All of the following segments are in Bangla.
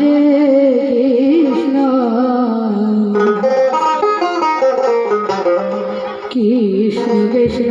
Hare Krishna. Krishna Krishna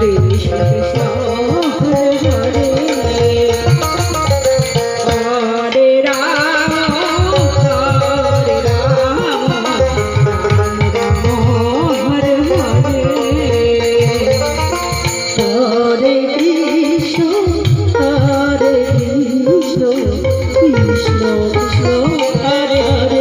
Hare Krishna Hare Hare Krishna, Krishna, Hare Hare.